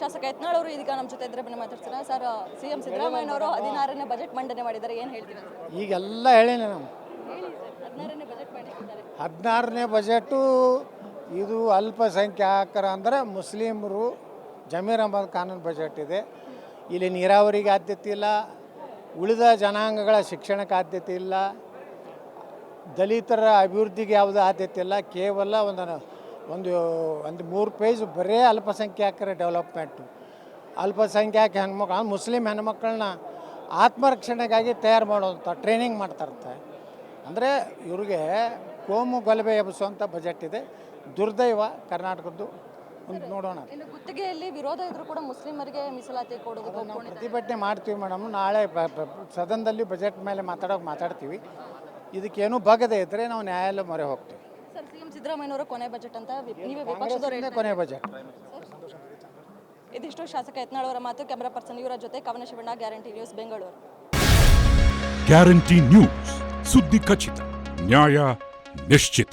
ಶಾಸಕ ಯತ್ನಾಳ್ ಅವರು ಇದೀಗ ನಮ್ಮ ಜೊತೆ ಇದ್ರೆ ಬನ್ನಿ ಮಾತಾಡ್ತೀರಾ? ಸರ್ ಸಿ ಎಂ ಸಿದ್ದರಾಮಯ್ಯನವರು ಹದಿನಾರನೇ ಬಜೆಟ್ ಮಂಡನೆ ಮಾಡಿದ್ದಾರೆ. ಏನು ಹೇಳ್ತೀರಾ ಈಗೆಲ್ಲ ಹೇಳೀನಿ ನಾವು. ಹದಿನಾರನೇ ಬಜೆಟ್ ಮಂಡಿಸಿದ್ದಾರೆ ಹದಿನಾರನೇ ಬಜೆಟು ಇದು ಅಲ್ಪಸಂಖ್ಯಾತರ ಅಂದರೆ ಮುಸ್ಲಿಮರು ಜಮೀರ್ ಅಹಮದ್ ಕಾನೂನು ಬಜೆಟ್ ಇದೆ. ಇಲ್ಲಿ ನೀರಾವರಿಗೆ ಆದ್ಯತೆ ಇಲ್ಲ ಉಳಿದ ಜನಾಂಗಗಳ ಶಿಕ್ಷಣಕ್ಕೆ ಆದ್ಯತೆ ಇಲ್ಲ ದಲಿತರ ಅಭಿವೃದ್ಧಿಗೆ ಯಾವುದೇ ಆದ್ಯತೆ ಇಲ್ಲ ಕೇವಲ ಒಂದು ಒಂದು ಒಂದು ಮೂರು ಪೇಜ್ ಬರೇ ಅಲ್ಪಸಂಖ್ಯಾತರ ಡೆವಲಪ್ಮೆಂಟು ಅಲ್ಪಸಂಖ್ಯಾತ ಹೆಣ್ಮಕ್ಳು ಮುಸ್ಲಿಂ ಹೆಣ್ಮಕ್ಳನ್ನ ಆತ್ಮರಕ್ಷಣೆಗಾಗಿ ತಯಾರು ಮಾಡುವಂಥ ಟ್ರೈನಿಂಗ್ ಮಾಡ್ತಾರಂತೆ. ಅಂದರೆ ಇವ್ರಿಗೆ ಕೋಮು ಗಲಭೆ ಎಬ್ಬಿಸುವಂಥ ಬಜೆಟ್ ಇದೆ. ದುರ್ದೈವ ಕರ್ನಾಟಕದ್ದು. ಒಂದು ನೋಡೋಣ. ಗುತ್ತಿಗೆಯಲ್ಲಿ ವಿರೋಧ ಇದ್ರೂ ಕೂಡ ಮುಸ್ಲಿಮರಿಗೆ ಮೀಸಲಾತಿ ಕೊಡೋದು ನಾವು ಪ್ರತಿಭಟನೆ ಮಾಡ್ತೀವಿ ಮೇಡಮ್. ನಾಳೆ ಸದನದಲ್ಲಿ ಬಜೆಟ್ ಮೇಲೆ ಮಾತಾಡೋಕೆ ಮಾತಾಡ್ತೀವಿ. ಇದಕ್ಕೇನು ಬಗದೆ ಇದ್ದರೆ ನಾವು ನ್ಯಾಯಾಲಯ ಮೊರೆ ಹೋಗ್ತೀವಿ. ಸರ್ ಸಿ ಎಂ ಸಿದ್ದರಾಮಯ್ಯನವರ ಕೊನೆ ಬಜೆಟ್ ಅಂತ ವಿ- ನೀವೇ ವಿಪಕ್ಷದವರು ಹೇಳ್ತಾ ಕೊನೆ ಬಜೆಟ್ ಇದಿಷ್ಟು ಶಾಸಕ ಯತ್ನಾಳ್ ಅವರ ಮಾತು ಕ್ಯಾಮರಾ ಪರ್ಸನ್ ಇವರ ಜೊತೆ Kavana Shivanna guarantee news Bengaluru. Guarantee news ಸುದ್ದಿ ಖಚಿತ ನ್ಯಾಯ ನಿಶ್ಚಿತ.